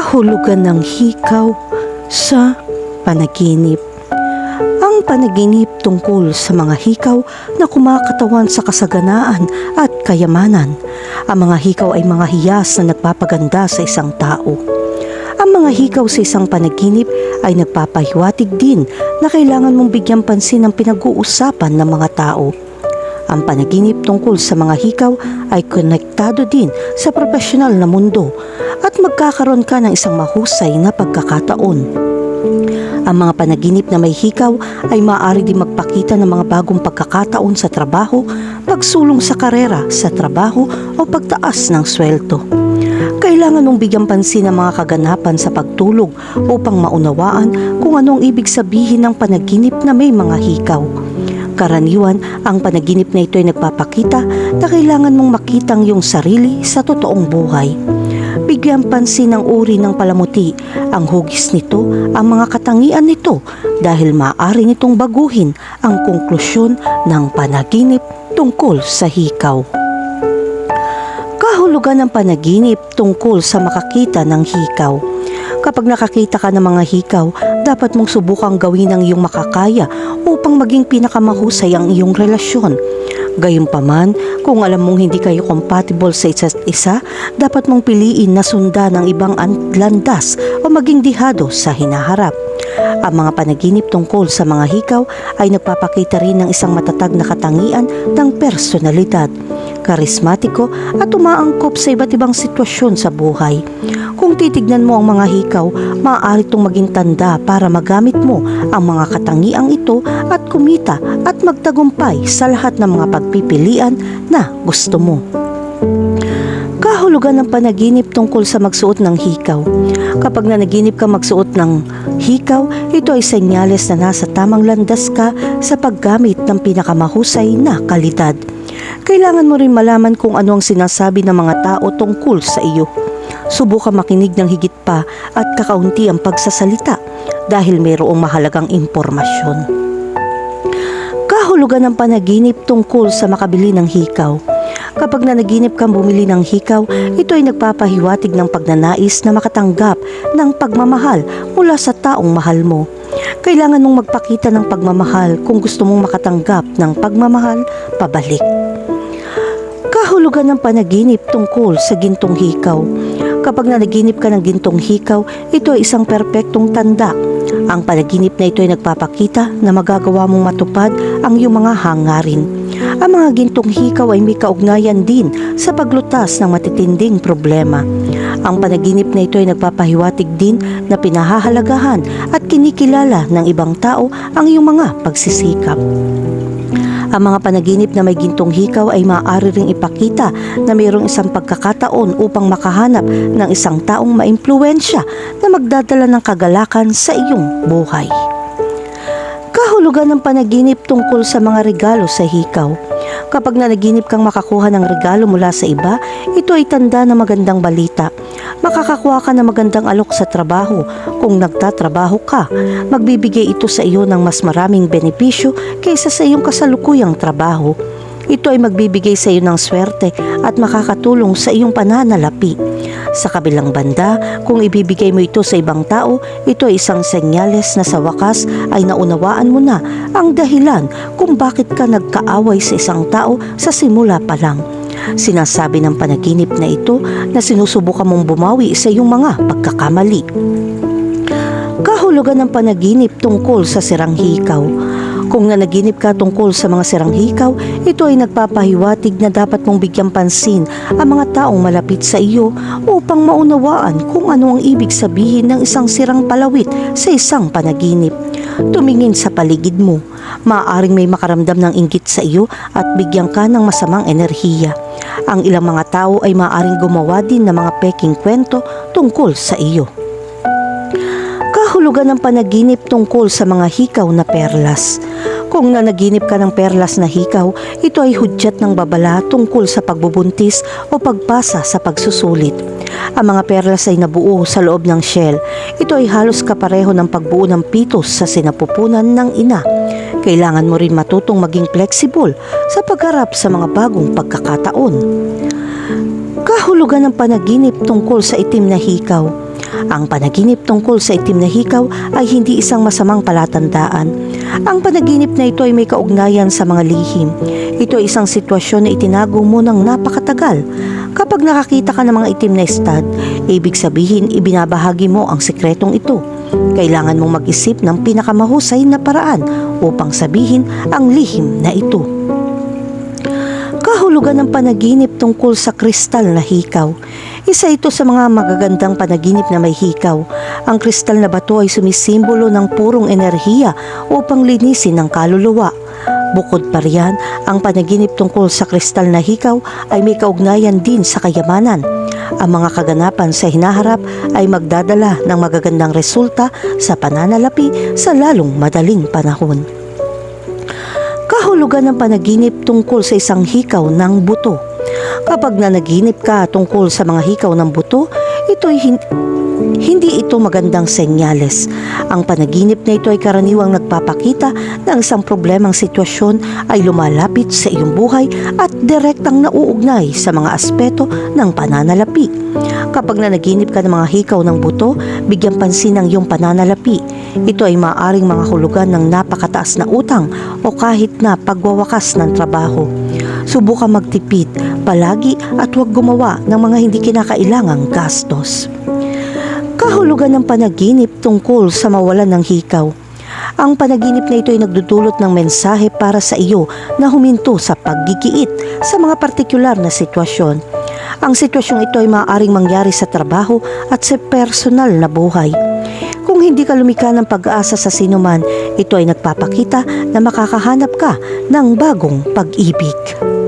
kahulugan ng hikaw sa panaginip. Ang panaginip tungkol sa mga hikaw na kumakatawan sa kasaganaan at kayamanan. Ang mga hikaw ay mga hiyas na nagpapaganda sa isang tao. Ang mga hikaw sa isang panaginip ay nagpapahiwatig din na kailangan mong bigyan pansin ang pinag-uusapan ng mga tao. Ang panaginip tungkol sa mga hikaw ay konektado din sa profesional na mundo at magkakaroon ka ng isang mahusay na pagkakataon. Ang mga panaginip na may hikaw ay maaari din magpakita ng mga bagong pagkakataon sa trabaho, pagsulong sa karera, sa trabaho o pagtaas ng sweldo. Kailangan mong bigyan pansin ang mga kaganapan sa pagtulog upang maunawaan kung anong ibig sabihin ng panaginip na may mga hikaw. Karaniwan, ang panaginip na ito ay nagpapakita na kailangan mong makitang yung sarili sa totoong buhay. Bigyan pansin ang uri ng palamuti, ang hugis nito, ang mga katangian nito dahil maaari nitong baguhin ang konklusyon ng panaginip tungkol sa hikaw. Kahulugan ng panaginip tungkol sa makakita ng hikaw. Kapag nakakita ka ng mga hikaw, dapat mong subukang gawin ang iyong makakaya upang maging pinakamahusay ang iyong relasyon. Gayunpaman, kung alam mong hindi kayo compatible sa isa't isa, dapat mong piliin na sundan ang ibang an- landas o maging dihado sa hinaharap. Ang mga panaginip tungkol sa mga hikaw ay nagpapakita rin ng isang matatag na katangian ng personalidad, karismatiko at umaangkop sa iba't ibang sitwasyon sa buhay. Kung titignan mo ang mga hikaw, maaari itong maging tanda para magamit mo ang mga katangiang ito at kumita at magtagumpay sa lahat ng mga pagpipilian na gusto mo. Kahulugan ng panaginip tungkol sa magsuot ng hikaw. Kapag nanaginip ka magsuot ng hikaw, ito ay senyales na nasa tamang landas ka sa paggamit ng pinakamahusay na kalidad. Kailangan mo rin malaman kung ano ang sinasabi ng mga tao tungkol sa iyo. Subukan makinig ng higit pa at kakaunti ang pagsasalita dahil mayroong mahalagang impormasyon. Kahulugan ng panaginip tungkol sa makabili ng hikaw. Kapag nanaginip kang bumili ng hikaw, ito ay nagpapahiwatig ng pagnanais na makatanggap ng pagmamahal mula sa taong mahal mo. Kailangan mong magpakita ng pagmamahal kung gusto mong makatanggap ng pagmamahal pabalik. Kahulugan ng panaginip tungkol sa gintong hikaw. Kapag nanaginip ka ng gintong hikaw, ito ay isang perpektong tanda. Ang panaginip na ito ay nagpapakita na magagawa mong matupad ang iyong mga hangarin. Ang mga gintong hikaw ay may kaugnayan din sa paglutas ng matitinding problema. Ang panaginip na ito ay nagpapahiwatig din na pinahahalagahan at kinikilala ng ibang tao ang iyong mga pagsisikap. Ang mga panaginip na may gintong hikaw ay maaari ring ipakita na mayroong isang pagkakataon upang makahanap ng isang taong maimpluwensya na magdadala ng kagalakan sa iyong buhay. Kahulugan ng panaginip tungkol sa mga regalo sa hikaw. Kapag nanaginip kang makakuha ng regalo mula sa iba, ito ay tanda ng magandang balita. Makakakuha ka ng magandang alok sa trabaho kung nagtatrabaho ka. Magbibigay ito sa iyo ng mas maraming benepisyo kaysa sa iyong kasalukuyang trabaho. Ito ay magbibigay sa iyo ng swerte at makakatulong sa iyong pananalapi. Sa kabilang banda, kung ibibigay mo ito sa ibang tao, ito ay isang senyales na sa wakas ay naunawaan mo na ang dahilan kung bakit ka nagkaaway sa isang tao sa simula pa lang. Sinasabi ng panaginip na ito na sinusubukan mong bumawi sa iyong mga pagkakamali. Kahulugan ng panaginip tungkol sa sirang hikaw. Kung nanaginip ka tungkol sa mga sirang hikaw, ito ay nagpapahiwatig na dapat mong bigyan pansin ang mga taong malapit sa iyo upang maunawaan kung ano ang ibig sabihin ng isang sirang palawit sa isang panaginip. Tumingin sa paligid mo. Maaaring may makaramdam ng inggit sa iyo at bigyan ka ng masamang enerhiya. Ang ilang mga tao ay maaaring gumawa din ng mga peking kwento tungkol sa iyo kahulugan ng panaginip tungkol sa mga hikaw na perlas. Kung nanaginip ka ng perlas na hikaw, ito ay hudyat ng babala tungkol sa pagbubuntis o pagpasa sa pagsusulit. Ang mga perlas ay nabuo sa loob ng shell. Ito ay halos kapareho ng pagbuo ng pitos sa sinapupunan ng ina. Kailangan mo rin matutong maging flexible sa pagharap sa mga bagong pagkakataon. Kahulugan ng panaginip tungkol sa itim na hikaw. Ang panaginip tungkol sa itim na hikaw ay hindi isang masamang palatandaan. Ang panaginip na ito ay may kaugnayan sa mga lihim. Ito ay isang sitwasyon na itinago mo ng napakatagal. Kapag nakakita ka ng mga itim na stud, ibig sabihin ibinabahagi mo ang sikretong ito. Kailangan mong mag-isip ng pinakamahusay na paraan upang sabihin ang lihim na ito. Kahulugan ng panaginip tungkol sa kristal na hikaw. Isa ito sa mga magagandang panaginip na may hikaw. Ang kristal na bato ay sumisimbolo ng purong enerhiya upang linisin ang kaluluwa. Bukod pa riyan, ang panaginip tungkol sa kristal na hikaw ay may kaugnayan din sa kayamanan. Ang mga kaganapan sa hinaharap ay magdadala ng magagandang resulta sa pananalapi sa lalong madaling panahon kahulugan ng panaginip tungkol sa isang hikaw ng buto. Kapag nanaginip ka tungkol sa mga hikaw ng buto, ito ay hin- hindi ito magandang senyales. Ang panaginip na ito ay karaniwang nagpapakita na ang isang problemang sitwasyon ay lumalapit sa iyong buhay at direktang nauugnay sa mga aspeto ng pananalapi. Kapag nanaginip ka ng mga hikaw ng buto, bigyan pansin ang iyong pananalapi. Ito ay maaaring mga hulugan ng napakataas na utang o kahit na pagwawakas ng trabaho. Subukan magtipid palagi at huwag gumawa ng mga hindi kinakailangang gastos. Kahulugan ng panaginip tungkol sa mawalan ng hikaw. Ang panaginip na ito ay nagdudulot ng mensahe para sa iyo na huminto sa paggigiit sa mga partikular na sitwasyon. Ang sitwasyong ito ay maaaring mangyari sa trabaho at sa personal na buhay. Kung hindi ka lumika ng pag-asa sa sinuman, ito ay nagpapakita na makakahanap ka ng bagong pag-ibig.